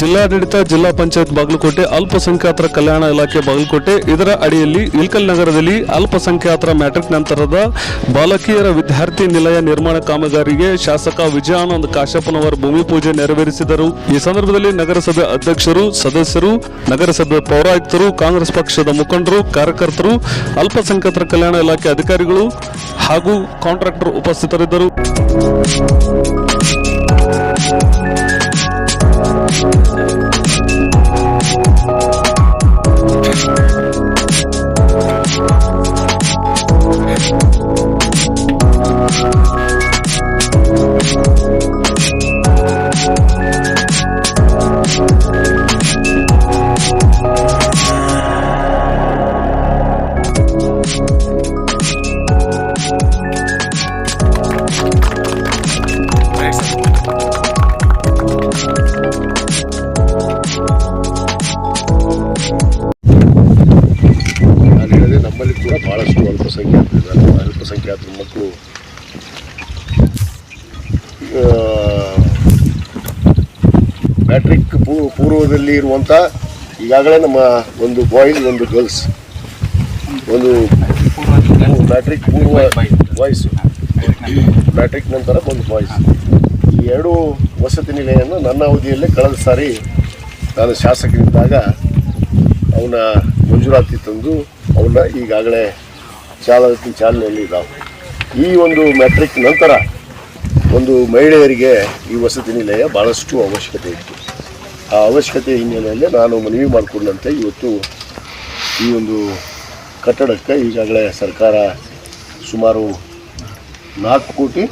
ಜಿಲ್ಲಾಡಳಿತ, ಜಿಲ್ಲಾ ಪಂಚಾಯತ್ ಬಾಗಲಕೋಟೆ, ಅಲ್ಪಸಂಖ್ಯಾತರ ಕಲ್ಯಾಣ ಇಲಾಖೆ ಬಾಗಲಕೋಟೆ, ಇದರ ಅಡಿಯಲ್ಲಿ ಇಲ್ಕಲ್ ನಗರದಲ್ಲಿ ಅಲ್ಪಸಂಖ್ಯಾತರ ಮ್ಯಾಟ್ರಿಕ್ ನಂತರದ ಬಾಲಕಿಯರ ವಿದ್ಯಾರ್ಥಿ ನಿಲಯ ನಿರ್ಮಾಣ ಕಾಮಗಾರಿಗೆ ಶಾಸಕ ವಿಜಯಾನಂದ್ ಕಾಶ್ಯಪ್ಪನವರ ಭೂಮಿ ಪೂಜೆ ನೆರವೇರಿಸಿದರು. ಈ ಸಂದರ್ಭದಲ್ಲಿ ನಗರಸಭೆ ಅಧ್ಯಕ್ಷರು, ಸದಸ್ಯರು, ನಗರಸಭೆ ಪೌರಾಯುಕ್ತರು, ಕಾಂಗ್ರೆಸ್ ಪಕ್ಷದ ಮುಖಂಡರು, ಕಾರ್ಯಕರ್ತರು, ಅಲ್ಪಸಂಖ್ಯಾತರ ಕಲ್ಯಾಣ ಇಲಾಖೆ ಅಧಿಕಾರಿಗಳು ಹಾಗೂ ಕಾಂಟ್ರಾಕ್ಟರ್ ಉಪಸ್ಥಿತರಿದ್ದರು. ಅಲ್ಪಸಂಖ್ಯಾತರ ಮಕ್ಕಳು. ಮ್ಯಾಟ್ರಿಕ್ ಪೂರ್ವದಲ್ಲಿ ಇರುವಂಥ ಈಗಾಗಲೇ ನಮ್ಮ ಒಂದು ಬಾಯ್ಸ್, ಒಂದು ಗರ್ಲ್ಸ್. ಒಂದು ಮ್ಯಾಟ್ರಿಕ್ ಪೂರ್ವ ಬಾಯ್ಸ್. ಮ್ಯಾಟ್ರಿಕ್ ನಂತರ ಒಂದು ಬಾಯ್ಸ್. ಈ ಎರಡು ವಸತಿ ನಿಲಯವನ್ನು ನನ್ನ ಅವಧಿಯಲ್ಲೇ ಕಳೆದ ಸಾರಿ ನಾನು ಶಾಸಕರಿದ್ದಾಗ ಅವನ ಮಂಜೂರಾತಿ ತಂದು ಅವನ್ನ ಈಗಾಗಲೇ ಚಾಲ ಚಾಲನೆಯಲ್ಲಿ ಇದ್ದಾವೆ. ಈ ಒಂದು ಮ್ಯಾಟ್ರಿಕ್ ನಂತರ ಒಂದು ಮಹಿಳೆಯರಿಗೆ ಈ ವಸತಿ ನಿಲಯ ಭಾಳಷ್ಟು ಅವಶ್ಯಕತೆ ಇತ್ತು. ಆ ಅವಶ್ಯಕತೆ ಹಿನ್ನೆಲೆಯಲ್ಲಿ ನಾನು ಮನವಿ ಮಾಡಿಕೊಂಡಂತೆ ಇವತ್ತು ಈ ಒಂದು ಕಟ್ಟಡಕ್ಕೆ ಈಗಾಗಲೇ ಸರ್ಕಾರ ಸುಮಾರು ನಾಲ್ಕು ಕೋಟಿ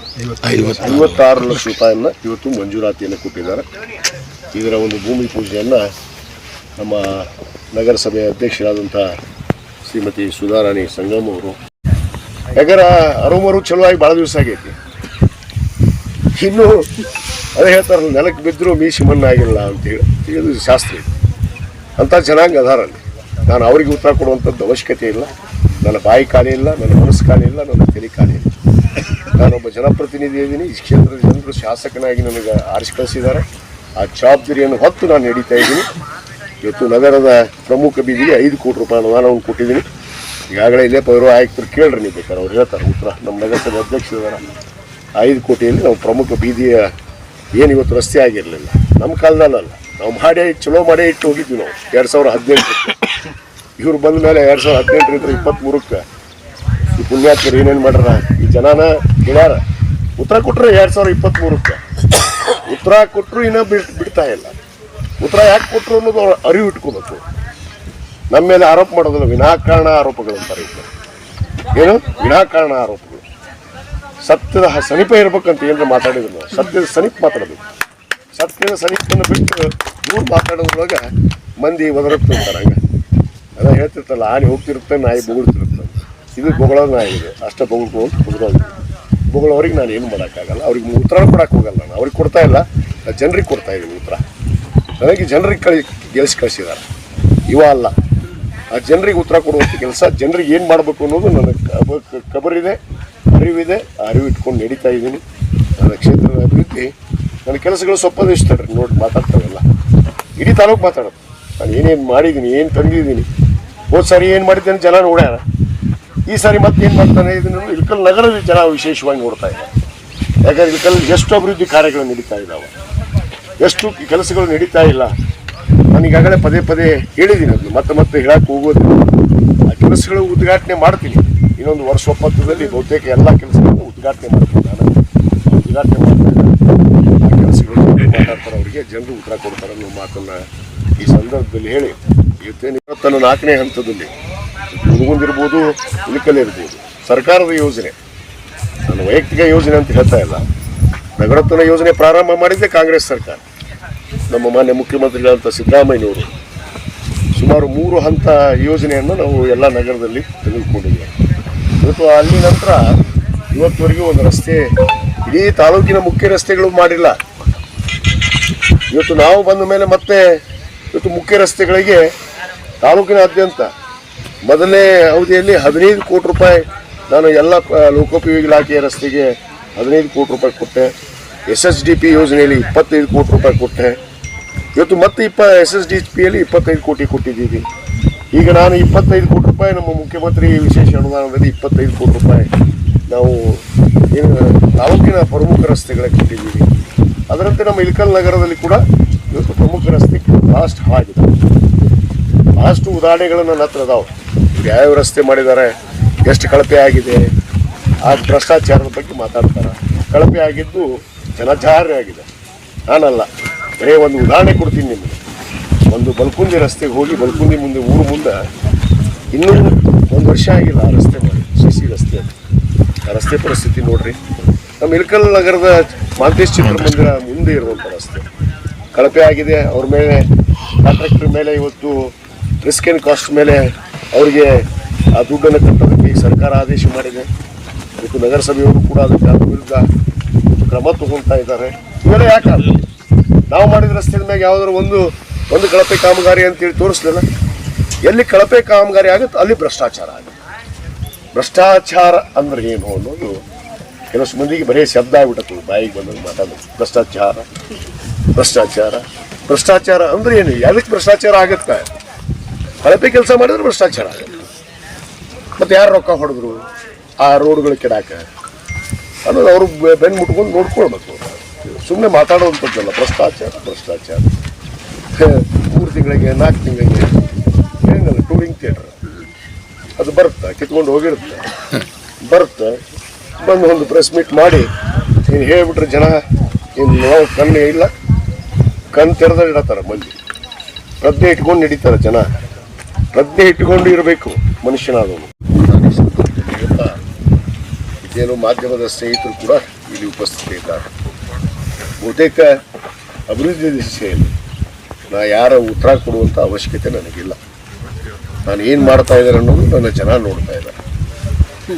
ಐವತ್ತಾರು ಲಕ್ಷ ರೂಪಾಯಿಯನ್ನು ಇವತ್ತು ಮಂಜೂರಾತಿಯನ್ನು ಕೊಟ್ಟಿದ್ದಾರೆ. ಇದರ ಒಂದು ಭೂಮಿ ಪೂಜೆಯನ್ನು ನಮ್ಮ ನಗರಸಭೆ ಅಧ್ಯಕ್ಷರಾದಂಥ ಶ್ರೀಮತಿ ಸುಧಾರಾಣಿ ಸಂಗಮ್ ಅವರು ಯಾಕಂದ್ರೆ ಅರುಮರು ಆಗಿ ಭಾಳ ದಿವಸ ಆಗೈತಿ. ಇನ್ನು ಅದೇ ಹೇಳ್ತಾರಲ್ಲ ನೆಲಕ್ಕೆ ಬಿದ್ದರೂ ಮೀಸಿ ಮಣ್ಣಾಗಿಲ್ಲ ಅಂತೇಳಿ ಇದು ಶಾಸ್ತ್ರ ಇದೆ. ಅಂಥ ಜನಾಂಗ ಅದಾರ ಅಲ್ಲಿ. ನಾನು ಅವರಿಗೆ ಉತ್ತರ ಕೊಡುವಂಥದ್ದು ಅವಶ್ಯಕತೆ ಇಲ್ಲ. ನನ್ನ ಬಾಯಿ ಖಾಲಿ ಇಲ್ಲ, ನನ್ನ ಮನಸ್ಸು ಖಾಲಿ ಇಲ್ಲ, ನನ್ನ ತಲೆ ಖಾಲಿ ಇಲ್ಲ. ನಾನೊಬ್ಬ ಜನಪ್ರತಿನಿಧಿ ಇದ್ದೀನಿ. ಈ ಕ್ಷೇತ್ರದ ಜನರು ಶಾಸಕನಾಗಿ ನನಗೆ ಆರಿಸಿ ಕಳಿಸಿದ್ದಾರೆ. ಆ ಜವಾಬ್ದಾರಿಯನ್ನು ಹೊತ್ತು ನಾನು ನಡೀತಾ ಇದ್ದೀನಿ. ಇವತ್ತು ನಗರದ ಪ್ರಮುಖ ಬೀದಿಗೆ ಐದು ಕೋಟಿ ರೂಪಾಯಿ ಅನುದಾನವನ್ನು ಕೊಟ್ಟಿದ್ದೀನಿ. ಈಗಾಗಲೇ ಇಲ್ಲೇ ಪೌರ ಆಯುಕ್ತರು ಕೇಳ್ರಿ ನೀವು ಬೇಕಾದ್ರೆ ಅವ್ರು ಹೇಳ್ತಾರೆ ಉತ್ತರ. ನಮ್ಮ ನಗರಸಭೆ ಅಧ್ಯಕ್ಷ ಐದು ಕೋಟಿಯಲ್ಲಿ ನಾವು ಪ್ರಮುಖ ಬೀದಿಯ ಏನು ಇವತ್ತು ರಸ್ತೆ ಆಗಿರಲಿಲ್ಲ. ನಮ್ಮ ಕಾಲದಲ್ಲಲ್ಲ. ನಾವು ಮಾಡೇ ಚಲೋ ಮಾಡೇ ಇಟ್ಟು ಹೋಗಿದ್ವಿ ನಾವು. ಎರಡು ಸಾವಿರ ಹದಿನೆಂಟಕ್ಕೆ. ಇವ್ರು ಬಂದ ಮೇಲೆ ಎರಡು ಸಾವಿರ ಹದಿನೆಂಟರಿಂದ ಇಪ್ಪತ್ತ್ಮೂರಕ್ಕೆ ಈ ಪುಣ್ಯಾತ್ಮರು ಏನೇನು ಮಾಡ್ಯಾರ, ಈ ಜನಾನ ಕೇಳ್ಯಾರ. ಉತ್ತರ ಕೊಟ್ಟರೆ ಎರಡು ಸಾವಿರ ಇಪ್ಪತ್ತ್ಮೂರಕ್ಕೆ ಉತ್ತರ ಕೊಟ್ಟರು ಇನ್ನೂ ಬಿಡ್, ಬಿಡ್ತಾ ಇಲ್ಲ. ಉತ್ತರ ಯಾಕೆ ಕೊಟ್ಟರು ಅನ್ನೋದು ಅವ್ರ ಅರಿವು ಇಟ್ಕೋಬೇಕು. ನಮ್ಮ ಮೇಲೆ ಆರೋಪ ಮಾಡೋದಿಲ್ಲ, ವಿನಾಕಾರಣ ಆರೋಪಗಳು ಅಂತಾರೆ ಏನು? ವಿನಾಕಾರಣ ಆರೋಪಗಳು. ಸತ್ಯದ ಸಮೀಪ ಇರ್ಬೇಕಂತ ಏನಾರ ಮಾತಾಡಿದ್ರು ನಾವು? ಸತ್ಯದ ಸನಿಪ್ ಮಾತಾಡಬೇಕು ಸತ್ಯದ ಸಮೀಪವನ್ನು ಬಿಟ್ಟು ದೂರ ಮಾತಾಡೋದ್ರೊಳಗೆ ಮಂದಿ ಒದರುತ್ತೆ ಅಂತಾರೆ ಹಂಗೆ. ಅದ ಹೇಳ್ತಿರ್ತಲ್ಲ ಆನೆ ಹೋಗ್ತಿರುತ್ತೆ, ನಾಯಿ ಬೊಗಳ್ತಿರುತ್ತೆ. ಇದು ಬೊಗಳ ನಾಯಿ ಇದೆ. ಅಷ್ಟೇ ಬೊಗಳ್ಕೊಂಡು ಬೊಗಳೋದು ಬೊಗಳವ್ರಿಗೆ ನಾನು ಏನು ಮಾಡೋಕ್ಕಾಗಲ್ಲ. ಅವ್ರಿಗೆ ಉತ್ತರ ಕೊಡೋಕೆ ಹೋಗಲ್ಲ ನಾನು. ಅವ್ರಿಗೆ ಕೊಡ್ತಾ ಇಲ್ಲ. ಜನರಿಗೆ ಕೊಡ್ತಾ ಇದ್ದೀನಿ ಉತ್ತರ. ನನಗೆ ಜನರಿಗೆ ಕಳಿ, ಗೆಲ್ಸಿ ಕಳಿಸಿದ್ದಾರೆ. ಇವ ಅಲ್ಲ. ಆ ಜನರಿಗೆ ಉತ್ತರ ಕೊಡುವಂಥ ಕೆಲಸ, ಜನರಿಗೆ ಏನು ಮಾಡಬೇಕು ಅನ್ನೋದು ನನಗೆ ಕಬ- ಖಬರಿದೆ ಅರಿವಿದೆ, ಆ ಅರಿವು ಇಟ್ಕೊಂಡು ನಡೀತಾ ಇದ್ದೀನಿ. ನನ್ನ ಕ್ಷೇತ್ರದ ಅಭಿವೃದ್ಧಿ, ನನ್ನ ಕೆಲಸಗಳು ಸೊಪ್ಪದಿಸ್ತಾರೆ ನೋಡಿ ಮಾತಾಡ್ತಾರಲ್ಲ. ಇಡೀ ತಾಲೂಕು ಮಾತಾಡೋದು. ನಾನು ಏನೇನು ಮಾಡಿದ್ದೀನಿ, ಏನು ತಂದಿದ್ದೀನಿ. ಹೋದ ಸಾರಿ ಏನು ಮಾಡಿದ್ದೇನೆ, ಜನ ನೋಡ್ಯಾರ. ಈ ಸಾರಿ ಮತ್ತೆ ಏನು ಮಾಡ್ತಾನೆ ಇದನ್ನು ಇಳ್ಕಲ್ ನಗರದಲ್ಲಿ ಜನ ವಿಶೇಷವಾಗಿ ನೋಡ್ತಾ ಇದ್ದಾರೆ. ಯಾಕಂದ್ರೆ ಇಲ್ಕಲ್ ಎಷ್ಟು ಅಭಿವೃದ್ಧಿ ಕಾರ್ಯಗಳು ನಡೀತಾ ಇದ್ದಾವೆ. ಎಷ್ಟು ಕೆಲಸಗಳು ನಡೀತಾ ಇಲ್ಲ. ನಾನು ಈಗಾಗಲೇ ಪದೇ ಪದೇ ಹೇಳಿದ್ದೀನಿ ಅದು. ಮತ್ತೆ ಮತ್ತೆ ಹೇಳಕ್ಕೆ ಹೋಗೋದಿಲ್ಲ ಆ ಕೆಲಸಗಳು ಉದ್ಘಾಟನೆ ಮಾಡ್ತೀನಿ. ಇನ್ನೊಂದು ವರ್ಷ ಒಪ್ಪತ್ತದಲ್ಲಿ ಬಹುತೇಕ ಎಲ್ಲ ಕೆಲಸಗಳನ್ನು ಉದ್ಘಾಟನೆ ಮಾಡ್ತೀನಿ ನಾನು. ಉದ್ಘಾಟನೆ ಮಾಡ್ತಾ ಇದ್ದಾರೆ ಆ ಕೆಲಸಗಳು ಮಾತಾಡ್ತಾರೆ ಅವರಿಗೆ. ಜನರು ಉತ್ತರ ಕೊಡ್ತಾರೆ ಅನ್ನೋ ಮಾತನ್ನು ಈ ಸಂದರ್ಭದಲ್ಲಿ ಹೇಳಿ. ಇವತ್ತೇನು ಇವತ್ತನ್ನ ನಾಲ್ಕನೇ ಹಂತದಲ್ಲಿ ಮುನ್ಗುಂದಿರ್ಬೋದು ಇಳಕಲ್ ಇರ್ಬೋದು. ಸರ್ಕಾರದ ಯೋಜನೆ. ನನ್ನ ವೈಯಕ್ತಿಕ ಯೋಜನೆ ಅಂತ ಹೇಳ್ತಾ ಇಲ್ಲ. ನಗರತ್ವ ಯೋಜನೆ ಪ್ರಾರಂಭ ಮಾಡಿದ್ದೆ ಕಾಂಗ್ರೆಸ್ ಸರ್ಕಾರ. ನಮ್ಮ ಮಾನ್ಯ ಮುಖ್ಯಮಂತ್ರಿಗಳಂತ ಸಿದ್ದರಾಮಯ್ಯನವರು ಸುಮಾರು ಮೂರು ಹಂತ ಯೋಜನೆಯನ್ನು ನಾವು ಎಲ್ಲ ನಗರದಲ್ಲಿ ತೆಗೆದುಕೊಂಡಿದ್ದೇವೆ. ಇವತ್ತು ಅಲ್ಲಿ ನಂತರ ಇವತ್ತುವರೆಗೂ ಒಂದು ರಸ್ತೆ ಇಡೀ ತಾಲೂಕಿನ ಮುಖ್ಯ ರಸ್ತೆಗಳು ಮಾಡಿಲ್ಲ. ಇವತ್ತು ನಾವು ಬಂದ ಮೇಲೆ ಮತ್ತೆ ಇವತ್ತು ಮುಖ್ಯ ರಸ್ತೆಗಳಿಗೆ ತಾಲೂಕಿನಾದ್ಯಂತ ಮೊದಲನೇ ಅವಧಿಯಲ್ಲಿ ಹದಿನೈದು ಕೋಟಿ ರೂಪಾಯಿ ನಾನು ಎಲ್ಲ ಲೋಕೋಪಯೋಗಿ ಇಲಾಖೆಯ ರಸ್ತೆಗೆ ಹದಿನೈದು ಕೋಟಿ ರೂಪಾಯಿ ಕೊಟ್ಟೆ. ಎಸ್ ಎಸ್ ಡಿ ಪಿ ಯೋಜನೆಯಲ್ಲಿ ಇಪ್ಪತ್ತೈದು ಕೋಟಿ ರೂಪಾಯಿ ಕೊಟ್ಟೆ. ಇವತ್ತು ಮತ್ತೆ ಇಪ್ಪ ಎಸ್ ಎಸ್ ಡಿ ಪಿಯಲ್ಲಿ ಇಪ್ಪತ್ತೈದು ಕೋಟಿ ಕೊಟ್ಟಿದ್ದೀವಿ. ಈಗ ನಾನು ಇಪ್ಪತ್ತೈದು ಕೋಟಿ ರೂಪಾಯಿ ನಮ್ಮ ಮುಖ್ಯಮಂತ್ರಿ ವಿಶೇಷ ಅನುದಾನದಲ್ಲಿ ಇಪ್ಪತ್ತೈದು ಕೋಟಿ ರೂಪಾಯಿ ನಾವು ಏನು ತಾಲೂಕಿನ ಪ್ರಮುಖ ರಸ್ತೆಗಳಿಗೆ ಕೊಟ್ಟಿದ್ದೀವಿ. ಅದರಂತೆ ನಮ್ಮ ಇಲ್ಕಲ್ ನಗರದಲ್ಲಿ ಕೂಡ ಇವತ್ತು ಪ್ರಮುಖ ರಸ್ತೆ ಲಾಸ್ಟ್ ಆಗಿದೆ. ಬಹಳಷ್ಟು ಉದಾಹರಣೆಗಳು ನನ್ನ ಹತ್ರ ಅದಾವೆ. ಯಾವ್ಯಾವ ರಸ್ತೆ ಮಾಡಿದ್ದಾರೆ, ಎಷ್ಟು ಕಳಪೆ ಆಗಿದೆ, ಆ ಭ್ರಷ್ಟಾಚಾರದ ಬಗ್ಗೆ ಮಾತಾಡ್ತಾರೆ. ಕಳಪೆ ಆಗಿದ್ದು ಜನಚಾರ್ಯ ಆಗಿದೆ. ನಾನಲ್ಲ. ಬರೀ ಒಂದು ಉದಾಹರಣೆ ಕೊಡ್ತೀನಿ ನಿಮಗೆ. ಒಂದು ಬಲ್ಕುಂದಿ ರಸ್ತೆಗೆ ಹೋಗಿ ಬಲ್ಕುಂದಿ ಮುಂದೆ, ಊರು ಮುಂದೆ ಇನ್ನೂ ಒಂದು ವರ್ಷ ಆಗಿಲ್ಲ ಆ ರಸ್ತೆ ಮಾಡಿ ಸಿ ಸಿ ರಸ್ತೆ. ಆ ರಸ್ತೆ ಪರಿಸ್ಥಿತಿ ನೋಡ್ರಿ. ನಮ್ಮ ಇಳಕಲ್ ನಗರದ ಮಾಂತೇಶ್ ಚಿತ್ರಮಂದಿರ ಮುಂದೆ ಇರುವಂಥ ರಸ್ತೆ. ಕಳಪೆ ಆಗಿದೆ, ಅವ್ರ ಮೇಲೆ, ಕಾಂಟ್ರಾಕ್ಟರ್ ಮೇಲೆ ಇವತ್ತು ರಿಸ್ಕ್ ಆ್ಯಂಡ್ ಕಾಸ್ಟ್ ಮೇಲೆ ಅವರಿಗೆ ಆ ದುಡ್ಡನ್ನು ಕಟ್ಟೋದಕ್ಕೆ ಸರ್ಕಾರ ಆದೇಶ ಮಾಡಿದೆ. ಇವತ್ತು ನಗರಸಭೆಯವರು ಕೂಡ ಅದಕ್ಕೆ ವಿರುದ್ಧ ಕ್ರಮ ತಗೊಳ್ತಾ ಇದ್ದಾರೆ. ಇವೆಲ್ಲ ಯಾಕೆ? ನಾವು ಮಾಡಿದ ರಸ್ತೆ ಮೇಲೆ ಯಾವ್ದಾದ್ರು ಒಂದು ಒಂದು ಕಳಪೆ ಕಾಮಗಾರಿ ಅಂತೇಳಿ ತೋರಿಸ್ಲಿಲ್ಲ. ಎಲ್ಲಿ ಕಳಪೆ ಕಾಮಗಾರಿ ಆಗುತ್ತೆ ಅಲ್ಲಿ ಭ್ರಷ್ಟಾಚಾರ ಆಗುತ್ತೆ ಭ್ರಷ್ಟಾಚಾರ ಅಂದ್ರೆ ಏನು ಅನ್ನೋದು ಕೆಲವು ಮಂದಿಗೆ ಬರೀ ಶಬ್ದ ಆಗ್ಬಿಟ್ಟು ಬಾಯಿಗೆ ಬಂದಾಗ ಮಾತಾಡೋದು. ಭ್ರಷ್ಟಾಚಾರ ಭ್ರಷ್ಟಾಚಾರ ಭ್ರಷ್ಟಾಚಾರ ಅಂದ್ರೆ ಏನು? ಯಾವ್ದಕ್ಕೆ ಭ್ರಷ್ಟಾಚಾರ ಆಗುತ್ತೆ? ಕಳಪೆ ಕೆಲಸ ಮಾಡಿದ್ರೆ ಭ್ರಷ್ಟಾಚಾರ ಆಗುತ್ತೆ. ಮತ್ತೆ ಯಾರು ರೊಕ್ಕ ಹೊಡೆದ್ರು? ಆ ರೋಡ್ಗಳು ಕೆಡಾಕ ಅನ್ನೋದು ಅವರು ಬೆನ್ ಮುಟ್ಕೊಂಡು ನೋಡ್ಕೊಳ್ಬೇಕು. ಸುಮ್ಮನೆ ಮಾತಾಡುವಂಥದ್ದಲ್ಲ, ಭ್ರಷ್ಟಾಚಾರ ಭ್ರಷ್ಟಾಚಾರ. ಮೂರು ತಿಂಗಳಿಗೆ, ನಾಲ್ಕು ತಿಂಗಳಿಗೆ. ಏನಲ್ಲ ಟೂರಿಂಗ್ ಥಿಯೇಟರ್. ಅದು ಬರುತ್ತೆ? ಕಿತ್ಕೊಂಡು ಹೋಗಿರುತ್ತೆ? ಬರುತ್ತೆ? ಬಂದು ಒಂದು ಪ್ರೆಸ್ ಮೀಟ್ ಮಾಡಿ, ನೀನು ಹೇಳ್ಬಿಟ್ರೆ ಜನ, ಇನ್ನು ಕಣ್ಣು ಇಲ್ಲ. ಕಣ್ಣು ತೆರೆದ ಇಡತಾರೆ ಮಂದಿ. ಪ್ರಜ್ಞೆ ಇಟ್ಕೊಂಡು ನಡೀತಾರೆ ಜನ. ಪ್ರಜ್ಞೆ ಇಟ್ಕೊಂಡು ಇರಬೇಕು ಮನುಷ್ಯನಾದವನು. ಇದೇನು ಮಾಧ್ಯಮದ ಸ್ನೇಹಿತರು ಕೂಡ ಇಲ್ಲಿ ಉಪಸ್ಥಿತಿ ಇದ್ದಾರೆ. ಬಹುತೇಕ ಅಭಿವೃದ್ಧಿ ದಿಶೆಯಲ್ಲಿ ನಾ ಯಾರ ಉತ್ತರ ಕೊಡುವಂಥ ಅವಶ್ಯಕತೆ ನನಗಿಲ್ಲ. ನಾನು ಏನು ಮಾಡ್ತಾ ಇದ್ದಾರೆ ಅನ್ನೋದು ನನ್ನ ಜನ ನೋಡ್ತಾ ಇದ್ದಾರೆ.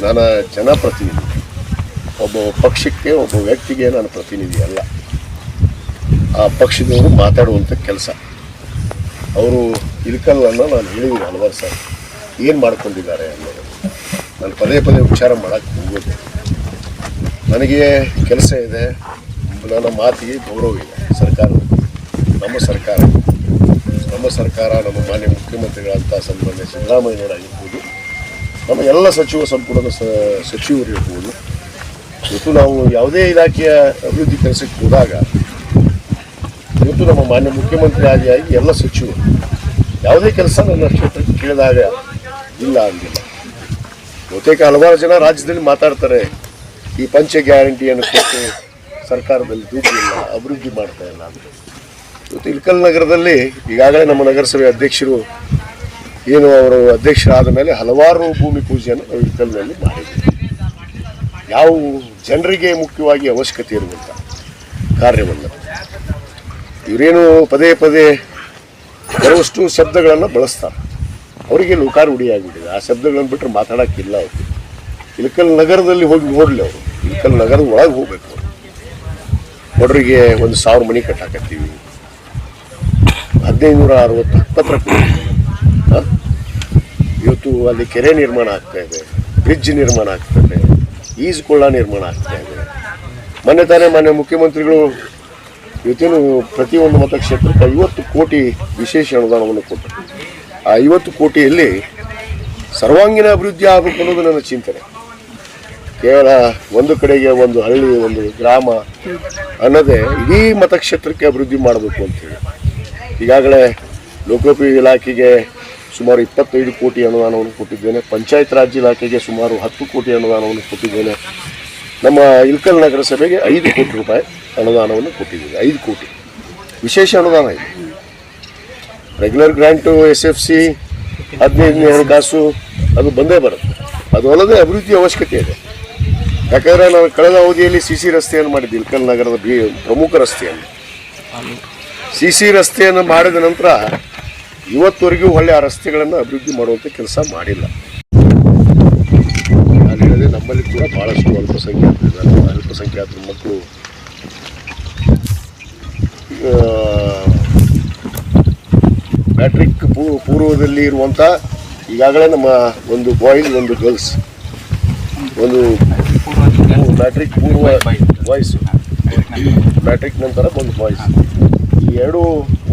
ನಾನು ಜನಪ್ರತಿನಿಧಿ ಒಬ್ಬ ಪಕ್ಷಕ್ಕೆ ಒಬ್ಬ ವ್ಯಕ್ತಿಗೆ ನಾನು ಪ್ರತಿನಿಧಿ ಅಲ್ಲ. ಆ ಪಕ್ಷದವರು ಮಾತಾಡುವಂಥ ಕೆಲಸ. ಅವರು ಇಲ್ಕಲ್ಲನ್ನು ನಾನು ಹೇಳಿದ್ದೀನಿ ಹಲವಾರು ಸಾರಿ. ಏನು ಮಾಡ್ಕೊಂಡಿದ್ದಾರೆ ಅನ್ನೋದು ನಾನು ಪದೇ ಪದೇ ವಿಚಾರ ಮಾಡೋಕ್ಕೆ ಹೋಗೋದು ನನಗೆ ಕೆಲಸ ಇದೆ. ನನ್ನ ಮಾತಿಗೆ ಗೌರವ ಇದೆ. ಸರ್ಕಾರ. ನಮ್ಮ ಸರ್ಕಾರ. ನಮ್ಮ ಸರ್ಕಾರ ನಮ್ಮ ಮಾನ್ಯ ಮುಖ್ಯಮಂತ್ರಿಗಳಂತ ಸನ್ಮಾನ್ಯ ಸಿದ್ದರಾಮಯ್ಯನವರಾಗಿರ್ಬೋದು ನಮ್ಮ ಎಲ್ಲ ಸಚಿವ ಸಂಪುಟದ ಸಚಿವರು ಇರ್ಬೋದು, ಇವತ್ತು ನಾವು ಯಾವುದೇ ಇಲಾಖೆಯ ಅಭಿವೃದ್ಧಿ ಕೆಲಸಕ್ಕೆ ಹೋದಾಗ, ಇವತ್ತು ನಮ್ಮ ಮಾನ್ಯ ಮುಖ್ಯಮಂತ್ರಿ ಆಗಿ ಎಲ್ಲ ಸಚಿವರು ಯಾವುದೇ ಕೆಲಸ ನನ್ನ ಕ್ಷೇತ್ರಕ್ಕೆ ಕೇಳಿದಾಗ ಇಲ್ಲ ಅಂದಿಲ್ಲ. ಬಹುತೇಕ ಹಲವಾರು ಜನ ರಾಜ್ಯದಲ್ಲಿ ಮಾತಾಡ್ತಾರೆ, ಈ ಪಂಚ ಗ್ಯಾರಂಟಿಯನ್ನು ಕೊಟ್ಟು ಸರ್ಕಾರದಲ್ಲಿ ದುಡ್ಡು ಇಲ್ಲ, ಅಭಿವೃದ್ಧಿ ಮಾಡ್ತಾ ಇಲ್ಲ ಅಂತ. ಇವತ್ತು ಇಲ್ಕಲ್ ನಗರದಲ್ಲಿ ಈಗಾಗಲೇ ನಮ್ಮ ನಗರಸಭೆ ಅಧ್ಯಕ್ಷರು ಏನು ಅವರು ಅಧ್ಯಕ್ಷರಾದ ಮೇಲೆ ಹಲವಾರು ಭೂಮಿ ಪೂಜೆಯನ್ನು ನಾವು ಇಲ್ಕಲ್ನಲ್ಲಿ ಮಾಡಿದ್ದೀವಿ. ಯಾವ ಜನರಿಗೆ ಮುಖ್ಯವಾಗಿ ಅವಶ್ಯಕತೆ ಇರುವಂಥ ಕಾರ್ಯವನ್ನು ಇವರೇನು ಪದೇ ಪದೇ ಕೆಲವಷ್ಟು ಶಬ್ದಗಳನ್ನು ಬಳಸ್ತಾರೆ. ಅವರಿಗೆ ಲೋಕಾರ ಉಡಿಯಾಗಿಬಿಟ್ಟಿದೆ ಆ ಶಬ್ದಗಳನ್ನು ಬಿಟ್ಟರೆ ಮಾತಾಡೋಕ್ಕಿಲ್ಲ ಅವರು. ಇಳಕಲ್ ನಗರದಲ್ಲಿ ಹೋಗಿ ನೋಡಲಿ ಅವರು. ಇಳಕಲ್ ನಗರದ ಒಳಗೆ ಹೋಗ್ಬೇಕು. ಬಡವರಿಗೆ ಒಂದು ಸಾವಿರ ಮನೆ ಕಟ್ಟಾಕತ್ತೀವಿ. ಹದಿನೈದು ನೂರ ಅರವತ್ತು ಹತ್ತತ್ರ ಇವತ್ತು ಅಲ್ಲಿ ಕೆರೆ ನಿರ್ಮಾಣ ಆಗ್ತಾ ಇದೆ, ಬ್ರಿಡ್ಜ್ ನಿರ್ಮಾಣ ಆಗ್ತಾ ಇದೆ, ಈಜುಕೊಳ್ಳ ನಿರ್ಮಾಣ ಆಗ್ತಾ ಇದೆ. ಮೊನ್ನೆ ತಾನೇ ಮೊನ್ನೆ ಮುಖ್ಯಮಂತ್ರಿಗಳು ಇವತ್ತೇನು ಪ್ರತಿಯೊಂದು ಮತಕ್ಷೇತ್ರಕ್ಕೆ ಐವತ್ತು ಕೋಟಿ ವಿಶೇಷ ಅನುದಾನವನ್ನು ಕೊಟ್ಟರು. ಆ ಐವತ್ತು ಕೋಟಿಯಲ್ಲಿ ಸರ್ವಾಂಗೀಣ ಅಭಿವೃದ್ಧಿ ಆಗಬೇಕು ಅನ್ನೋದು ನನ್ನ ಚಿಂತನೆ. ಕೇವಲ ಒಂದು ಕಡೆಗೆ ಒಂದು ಹಳ್ಳಿ, ಒಂದು ಗ್ರಾಮ ಅನ್ನೋದೇ ಇಡೀ ಮತಕ್ಷೇತ್ರಕ್ಕೆ ಅಭಿವೃದ್ಧಿ ಮಾಡಬೇಕು ಅಂತೇಳಿ ಈಗಾಗಲೇ ಲೋಕೋಪಯೋಗಿ ಇಲಾಖೆಗೆ ಸುಮಾರು ಇಪ್ಪತ್ತೈದು ಕೋಟಿ ಅನುದಾನವನ್ನು ಕೊಟ್ಟಿದ್ದೇನೆ. ಪಂಚಾಯತ್ ರಾಜ್ ಇಲಾಖೆಗೆ ಸುಮಾರು ಹತ್ತು ಕೋಟಿ ಅನುದಾನವನ್ನು ಕೊಟ್ಟಿದ್ದೇನೆ. ನಮ್ಮ ಇಲ್ಕಲ್ ನಗರಸಭೆಗೆ ಐದು ಕೋಟಿ ರೂಪಾಯಿ ಅನುದಾನವನ್ನು ಕೊಟ್ಟಿದ್ದೇವೆ ಐದು ಕೋಟಿ. ವಿಶೇಷ ಅನುದಾನ ಇದೆ. Regular grant S F C ಹದಿನೈದನೇ ಹಣಕಾಸು, ಅದು ಬಂದೇ ಬರುತ್ತೆ. ಅದು ಅಲ್ಲದೆ ಅಭಿವೃದ್ಧಿ ಅವಶ್ಯಕತೆ ಇದೆ. ಯಾಕಂದರೆ ನಾವು ಕಳೆದ ಅವಧಿಯಲ್ಲಿ ಸಿ ಸಿ ರಸ್ತೆಯನ್ನು ಮಾಡಿದ್ದೆ, ಇಲ್ಕಲ್ ನಗರದ ಬಿ ಪ್ರಮುಖ ರಸ್ತೆಯನ್ನು. ಸಿ ಸಿ ರಸ್ತೆಯನ್ನು ಮಾಡಿದ ನಂತರ ಇವತ್ತವರೆಗೂ ಒಳ್ಳೆ ಆ ರಸ್ತೆಗಳನ್ನು ಅಭಿವೃದ್ಧಿ ಮಾಡುವಂಥ ಕೆಲಸ ಮಾಡಿಲ್ಲ. ನಾನು ನಮ್ಮಲ್ಲಿ ಕೂಡ ಭಾಳಷ್ಟು ಅಲ್ಪಸಂಖ್ಯಾತರಿದ್ದಾರೆ ಅಲ್ಪಸಂಖ್ಯಾತರ ಮಕ್ಕಳು ಮ್ಯಾಟ್ರಿಕ್ ಪೂರ್ವದಲ್ಲಿ ಇರುವಂಥ ಈಗಾಗಲೇ ನಮ್ಮ ಒಂದು ಬಾಯ್ಸ್, ಒಂದು ಗರ್ಲ್ಸ್, ಒಂದು ಮ್ಯಾಟ್ರಿಕ್ ಪೂರ್ವ ವಾಯ್ಸು ಮ್ಯಾಟ್ರಿಕ್ ನಂತರ ಒಂದು ವಾಯ್ಸ್ ಈ ಎರಡು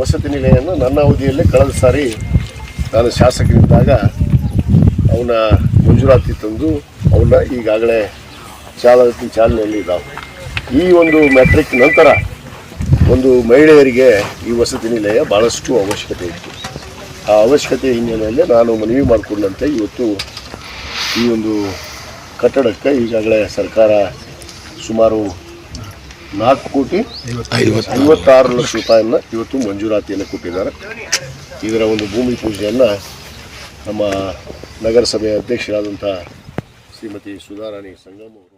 ವಸತಿ ನಿಲಯವನ್ನು ನನ್ನ ಅವಧಿಯಲ್ಲೇ ಕಳೆದ ಸಾರಿ ನಾನು ಶಾಸಕರಿದ್ದಾಗ ಅವನ ಮಂಜೂರಾತಿ ತಂದು ಅವನ್ನ ಈಗಾಗಲೇ ಚಾಲನೆ ಚಾಲನೆಯಲ್ಲಿ ಇದ್ದಾವೆ. ಈ ಒಂದು ಮ್ಯಾಟ್ರಿಕ್ ನಂತರ ಒಂದು ಮಹಿಳೆಯರಿಗೆ ಈ ವಸತಿ ನಿಲಯ ಭಾಳಷ್ಟು ಅವಶ್ಯಕತೆ ಇತ್ತು. ಆ ಅವಶ್ಯಕತೆ ಹಿನ್ನೆಲೆಯಲ್ಲಿ ನಾನು ಮನವಿ ಮಾಡಿಕೊಂಡಂತೆ ಇವತ್ತು ಈ ಒಂದು ಕಟ್ಟಡಕ್ಕೆ ಈಗಾಗಲೇ ಸರ್ಕಾರ ಸುಮಾರು ನಾಲ್ಕು ಕೋಟಿ ಐವತ್ತಾರು ಲಕ್ಷ ರೂಪಾಯಿಯನ್ನು ಇವತ್ತು ಮಂಜೂರಾತಿಯನ್ನು ಕೊಟ್ಟಿದ್ದಾರೆ. ಇದರ ಒಂದು ಭೂಮಿ ಪೂಜೆಯನ್ನು ನಮ್ಮ ನಗರಸಭೆಯ ಅಧ್ಯಕ್ಷರಾದಂಥ ಶ್ರೀಮತಿ ಸುಧಾರಾಣಿ ಸಂಗಮ್ ಅವರು